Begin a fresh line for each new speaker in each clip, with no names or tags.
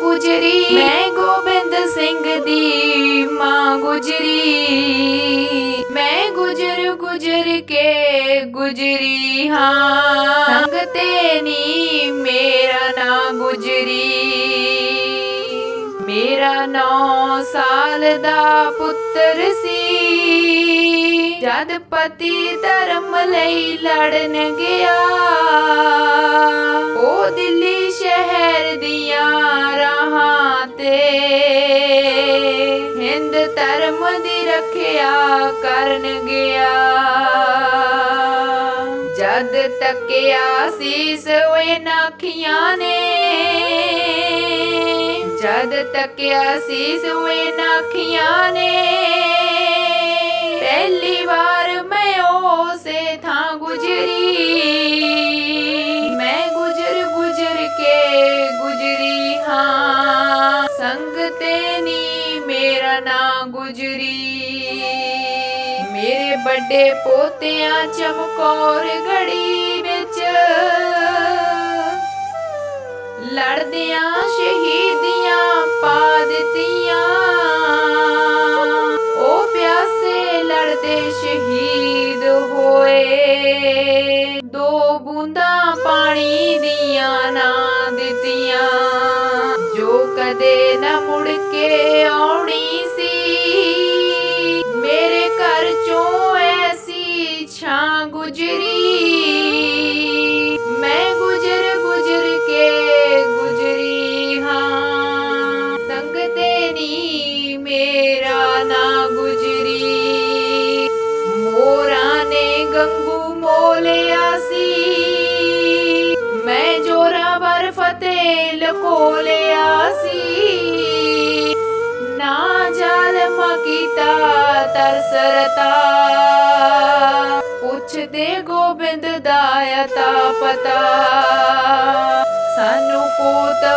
ਗੁਜਰੀ। ਮੈਂ ਗੋਬਿੰਦ ਸਿੰਘ ਦੀ ਮਾਂ ਗੁਜਰੀ। ਮੈਂ ਗੁਜਰ ਗੁਜਰ ਕੇ ਗੁਜਰੀ ਹਾਂ। ਸੰਗ ਤੇ ਮੇਰਾ ਨਾਂ ਗੁਜਰੀ। ਮੇਰਾ 9 ਸਾਲ ਦਾ ਪੁੱਤਰ ਸੀ। ਜਦ ਪਤੀ ਧਰਮ ਲਈ ਲੜਨ ਗਿਆ ਰੱਖਿਆ ਕਰਨ ਗਿਆ। ਜਦ ਤੱਕਿਆ ਸੀਸ ਓਏ ਨਾਖੀਆਂ ਨੇ, ਜਦ ਤੱਕਿਆ ਸੀਸ ਓਏ ਨਾਖੀਆਂ ਨੇ, ਪਹਿਲੀ ਵਾਰ ਮੈਂ ਉਸੇ ਥਾਂ ਗੁਜਰੀ। ਮੈਂ ਗੁਜਰ ਗੁਜਰ ਕੇ ਗੁਜਰੀ ਹਾਂ। ਸੰਗ ਤੇ ਨੀ ਮੇਰਾ ਨਾਂ ਗੁਜਰੀ। ਵੱਡੇ ਪੋਤਿਆਂ ਚਮਕੌਰ ਗੜੀ ਵਿੱਚ। ਲੜਦਿਆਂ ਸ਼ਹੀਦੀਆਂ ਪਾ ਦਿੱਤੀਆਂ। ਉਹ ਪਿਆਸੇ ਲੜਦੇ ਸ਼ਹੀਦ ਹੋਏ। ਦੋ ਬੂੰਦਾਂ ਪਾਣੀ ਦੀਆਂ ਨਾ ਦਿੱਤੀਆਂ। ਜੋ ਕਦੇ ਨਾ ਮੁੜ ਕੇ ਆਉਣੀ ਮੋਲਿਆ ਸੀ। ਮੈਂ ਜੋਰਾਵਰ ਫਤਿਹ ਲਕੋਲਿਆ ਸੀ। ਨਾ ਜ਼ਾਲਮ ਕੀਤਾ ਤਰਸਰਤਾ। ਪੁੱਛਦੇ ਗੋਬਿੰਦ ਦਾ ਅਤਾ ਪਤਾ। ਸਾਨੂੰ ਕੋਤਵਾਲੀ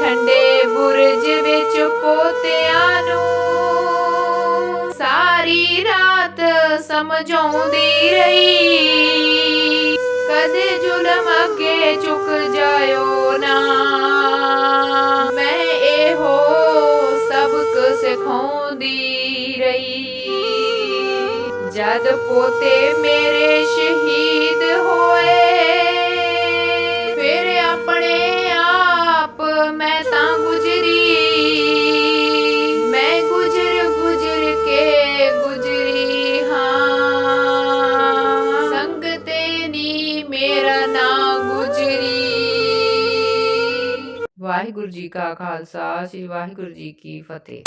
ਠੰਡੇ ਬੁਰਜ ਵਿੱਚ ਪੋਤਿਆਂ ਨੂੰ ਸਾਰੀ ਰਾਤ ਸਮਝਾਉਂਦੀ ਰਹੀ। ਕਦੇ ਜ਼ੁਲਮ ਅੱਗੇ ਝੁਕ ਜਾਇਓ ਨਾ। ਮੈਂ ਇਹੋ ਸਬਕ ਸਿਖਾਉਂਦੀ ਰਹੀ। ਜਦ ਪੋਤੇ ਮੇਰੇ ਸ਼ਹੀਦ ਹੋਏ ਨਾਂ ਗੁਜਰੀ। ਵਾਹਿਗੁਰੂ ਜੀ ਕਾ ਖਾਲਸਾ ਸ੍ਰੀ ਵਾਹਿਗੁਰੂ ਜੀ ਕੀ ਫਤਿਹ।